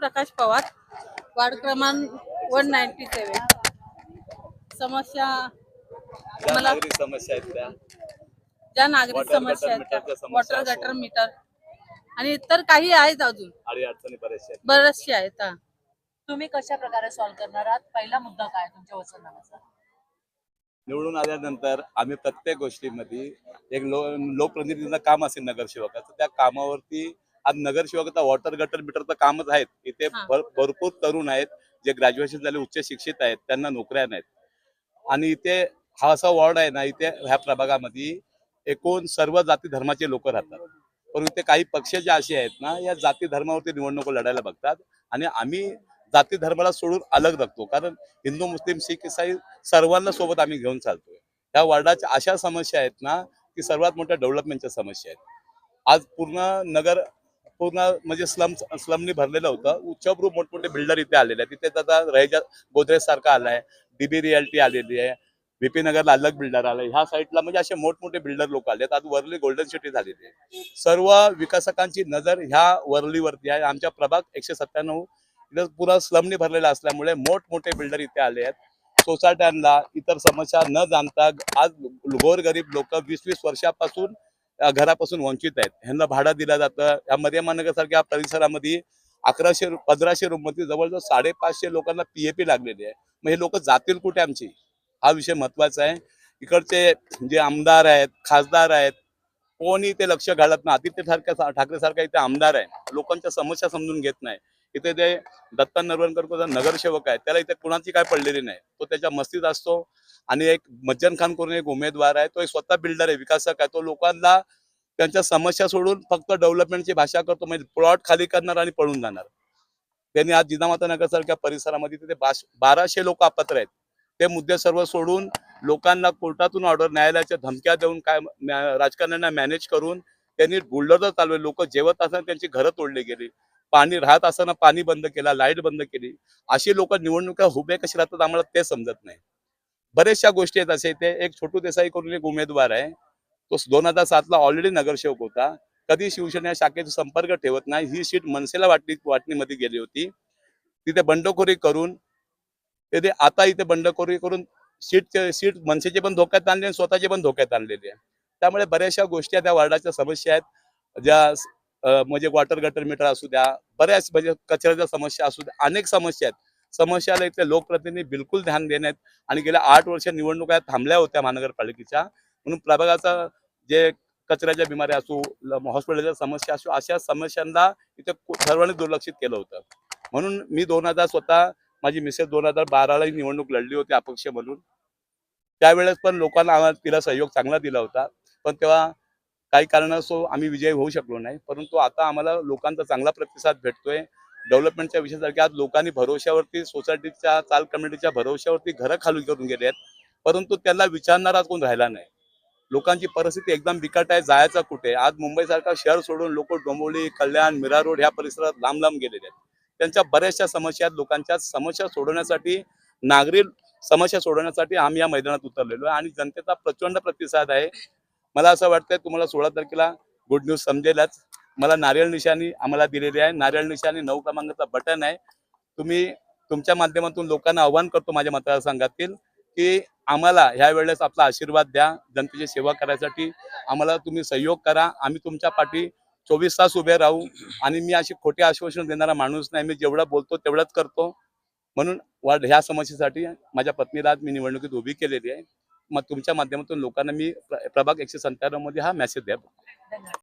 प्रकाश Pawar ward क्रमांक one ninety seven समस्या ज्या मला नागरिक समस्या आहेत त्या. ज्या नागरिक Water समस्या आहेत समस्या वॉटर असो. गटर मीटर आणि इतर काही आहेत अजून. अडी अडचणी बऱ्याचशा आहेत. बरेचसे आहेत हा. तुम्ही कशा प्रकारे सॉल्व्ह करणार आहात? पहिला मुद्दा काय तुमच्या वचननामाचा निवडून आल्यानंतर आम्ही प्रत्येक गोष्टीमध्ये एक लो लोकप्रतिनिधीचं काम असेल नगरसेवकाचं त्या कामावरती आज नगरसेवकाचा वॉटर गटर मीटरचं कामच आहेत. इथे. भर- भरपूर तरुण आहेत जे ग्रॅज्युएशन झाले उच्च शिक्षित आहेत त्यांना नोकऱ्या नाहीत. आणि इथे हा असा वॉर्ड आहे ना इथे ह्या प्रभागामध्ये एकूण सर्व जाती धर्माचे लोक राहतात. पण इथे काही पक्ष जे असे आहेत ना या जाती धर्मावरती निवडणूक लढायला बघतात आणि आम्ही जाती धर्माला सोडून अलग बघतो. कारण हिंदू मुस्लिम शीख इसाई सर्वांना सोबत आम्ही घेऊन चालतोय. या वॉर्डाच्या अशा समस्या आहेत ना की सर्वात मोठ्या डेव्हलपमेंटच्या समस्या आहेत. आज पूर्ण नगर पूर्ण म्हणजे स्लम स्लमनी भरलेलं होतं. उच्चभ्रू मोठमोठे बिल्डर इथे आलेले आहेत. तिथे आता रहेजा गोदरेज सारखा आलाय डीबी रियाल्टी आलेली आहे. बीपी नगरला अलग बिल्डर आले ह्या साईडला म्हणजे असे मोठमोठे बिल्डर लोक आले आज वरली गोल्डन सिटी झालेली आहे. सर्व विकासकांची नजर ह्या वरलीवरती आहे. आमच्या प्रभाग एकशे सत्त्याण्णव इथं पुरा स्लमनी भरलेला असल्यामुळे मोठमोठे बिल्डर इथे आले आहेत. सोसायट्यांना इतर समस्या न जाणता आज गोरगरीब लोक वीस वीस वर्षापासून घरापासून वंचित आहेत. ह्यांना भाडा दिला जातं. या मर्यामानगर परिसरामध्ये अकराशे पंधराशे रूममध्ये जवळजवळ साडेपाचशे लोकांना पीएपी लागलेली आहे. मग हे लोक जातील कुठे आमची? हा विषय महत्त्वाचा आहे. इकडचे जे आमदार आहेत खासदार आहेत कोणी ते लक्ष घालत नाही. आदित्य ठाकरे सारखा इथे आमदार आहे. लोकांच्या समस्या समजून घेत नाही. इथे ते दत्ता नरवणकर नगरसेवक आहे त्याला इथे कुणाची काय पडलेली नाही. तो त्याच्या मस्तीत असतो आणि एक मज्जन खान करून एक उमेदवार आहे. तो एक स्वतः बिल्डर आहे विकासक आहे. तो लोकांना त्यांच्या समस्या सोडून फक्त डेव्हलपमेंटची भाषा करतो. म्हणजे प्लॉट खाली करणार आणि पळून जाणार. त्यांनी आज जिजामाता नगर सारख्या परिसरामध्ये तिथे बाराशे लोक अपात्र आहेत. ते मुद्दे सर्व सोडून लोकांना कोर्टातून ऑर्डर न्यायालयाच्या धमक्या देऊन काय राजकारण्यांना मॅनेज करून त्यांनी बुलडोजर चालवले. लोक जेवत असताना त्यांची घरं तोडली गेली. पाणी राहत असताना पाणी बंद केला लाइट बंद केली अशी लोक निवडणुका हुबे कशी राहतात आम्हाला ते समजत नाही. बऱ्याचशा गोष्टी आहेत असे ते एक छोटू देसाई करून एक उमेदवार आहे. तो दोन हजार सातला ऑलरेडी नगरसेवक होता. कधी शिवसेना शाखेचा संपर्क ठेवत नाही. ही सीट मनसेला वाटणी वाटणीमध्ये गेली होती. तिथे बंडखोरी करून तिथे आता इथे बंडखोरी करून सीट सीट मनसेचे पण धोक्यात आणले आणि स्वतःचे पण धोक्यात आणलेले आहे. त्यामुळे बऱ्याचशा गोष्टी त्या वार्डाच्या समस्या आहेत. ज्या म्हणजे वॉटर गटर मीटर असू द्या बऱ्याच म्हणजे कचऱ्याच्या समस्या असू द्या अनेक समस्या आहेत. समस्याला इथले लोकप्रतिनिधी बिलकुल ध्यान देण्यात आणि गेल्या आठ वर्ष निवडणुका थांबल्या होत्या महानगरपालिकेच्या. म्हणून प्रभागाचा जे कचऱ्याच्या बिमाऱ्या असू हॉस्पिटलच्या समस्या असो अशा समस्यांना इथे सर्वांनी दुर्लक्षित केलं होतं. म्हणून मी दोन हजार स्वतः माझी मिसेस दोन हजार बाराला ही निवडणूक लढली होती अपक्ष म्हणून. त्यावेळेस पण लोकांना आम्हाला तिला सहयोग चांगला दिला होता. पण तेव्हा काही कारणास्तव आम्ही विजयी होऊ शकलो नाही परंतु आता आम्हाला लोकांचा चांगला प्रतिसाद भेटतोय. डेव्हलपमेंटच्या विषयासारखे आज लोकांनी भरोश्यावरती सोसायटीच्या चाल कमिटीच्या भरोश्यावरती घरं खाली करून गेले आहेत परंतु त्याला विचारणारा कोण राहिला नाही. लोकांची परिस्थिती एकदम बिकट आहे जायचं कुठे? आज मुंबईसारखा शहर सोडून लोक डोंबिवली कल्याण मीरा रोड ह्या परिसरात लांब लांब गेलेले आहेत. त्यांच्या बऱ्याचशा समस्या आहेत लोकांच्या समस्या सोडवण्यासाठी नागरी समस्या सोडवण्यासाठी आम्ही या मैदानात उतरलेलो आहे आणि जनतेचा प्रचंड प्रतिसाद आहे. मला असं वाटतंय तुम्हाला सोळा तारखेला गुड न्यूज समजेलच. मला नारियल निशाणी आम्हाला दिलेली आहे. नारियल निशाणी नऊ क्रमांकाचा बटन आहे. तुम्ही तुमच्या माध्यमातून लोकांना आव्हान करतो माझ्या मतदारसंघातील की आम्हाला ह्या वेळेस आपला आशीर्वाद द्या. जनतेची सेवा करायसाठी आम्हाला तुम्ही सहयोग करा. आम्ही तुमच्या पाठी चोवीस तास उभे राहू. आणि मी अशी खोटी आश्वासन देणारा माणूस नाही. मी जेवढं बोलतो तेवढंच करतो. म्हणून वाढ ह्या समस्येसाठी माझ्या पत्नीला आज मी निवडणुकीत उभी केलेली आहे. तुमच्या माध्यमातून लोकांना मी प्रभाग एकशे सत्त्याण्णवमध्ये हा मेसेज द्या.